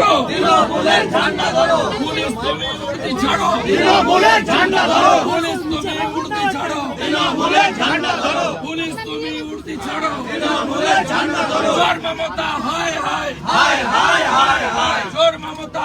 ধরো তৃণমূলের ঝান্ডা ধরো পুলিশ তুমি মূর্তি ছাড়ো তৃণমূলের ঝান্ডা ধরো। পুলিশ তুমি মূর্তি ছাড়ো তৃণমূলের ঝান্ডা ধরো। পুলিশ তুমি মূর্তি ছাড়ো। তৃণমূলের ঝান্ডা ধরো। জোর মমতা হায় হায়। হায় হায় হায় হায়। জোর Mamata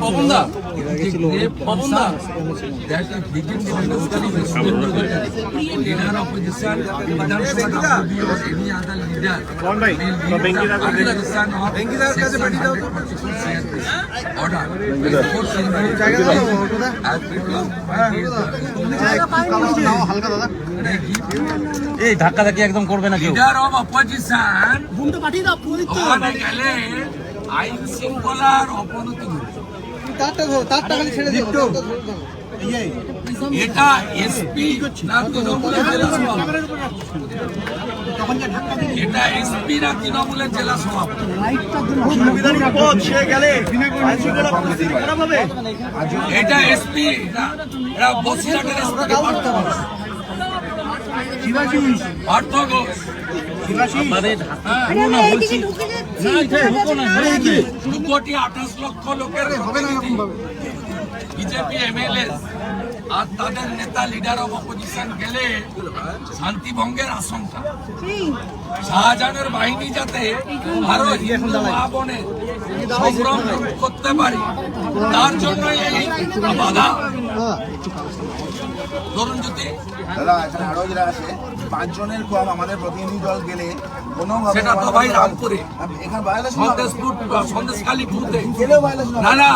Babunda. Babunda. Derken bilgim gibi gösteriyor. Lider opozisyon, Madagaskar'da en iyi adam lider. Kon bhai? तो बेंगीदार का बेंगीदार का जो बैठी जाओ तो ऑर्डर जाएगा ना वो WBO any other leader will lead the opposition of section 144 order before as people of party they give এই ধাক্কা ধাক্কি একদম করবে না কেউ লিডার অফ অপোজিশন ওখানে গেলে আইন শৃঙ্খলার অবনতি ঘটছে এটা এসপি না তৃণমূলের জেলা সভাপতি এটা এসপি না তৃণমূলের জেলা সভাপতি এটা এসপি না এটা বসিরহাটের এসপি ঘোষ হ্যাঁ, দু কোটি আঠাশ লক্ষ লোকের বিজেপি এমএলএ আর তাদের নেতা লিডার অফ অপোজিশন গেলে শান্তি ভঙ্গের আশঙ্কা। শাহজাহানের বাহিনী যাতে আরও হিন্দু মা সংগ্রাম করতে পারে তার জন্য এই বাধা। ধরুন যদি দাদা এখানে আরও যারা আছে পাঁচজনের কম আমাদের প্রতিনিধি দল গেলে কোনোভাবে সেটা তো ভাই রামপুরে। এখানে সন্দেশপুর সন্দেশখালী। না না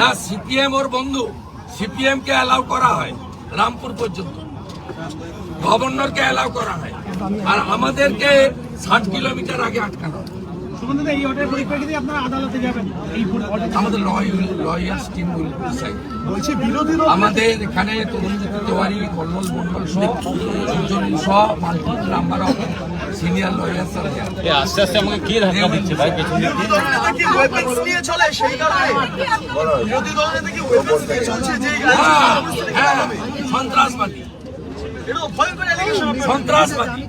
না সিপিএম ওর বন্ধু। সিপিএম কে অ্যালাউ করা হয় রামপুর পর্যন্ত। গভর্নরকে অ্যালাউ করা হয়। আর আমাদেরকে ষাট কিলোমিটার আগে আটকানো হয়। সুমনদা এই অর্ডারের পরিপ্রেক্ষিতে আপনারা আদালতে যাবেন। এই আমাদের লয়ার্স টিম উইল ডিসাইড বলছি বিরোধী আমাদের এখানে Tarunjyoti Tewari Kallol Mondal number of senior lawyers আর আস্তে আস্তে আমাকে কে ধাক্কা দিচ্ছে ভাই পেছন দিক দিয়ে? হ্যাঁ, হ্যাঁ, সন্ত্রাসবাদী। সন্ত্রাসবাদী।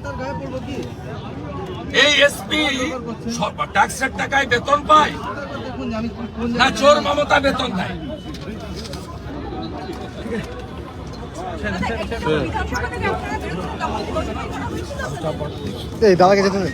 এই এসপি ট্যাক্সের টাকায় বেতন পায়? না চোর মমতা বেতন দেয়? বিধানসভা থেকে আপনারা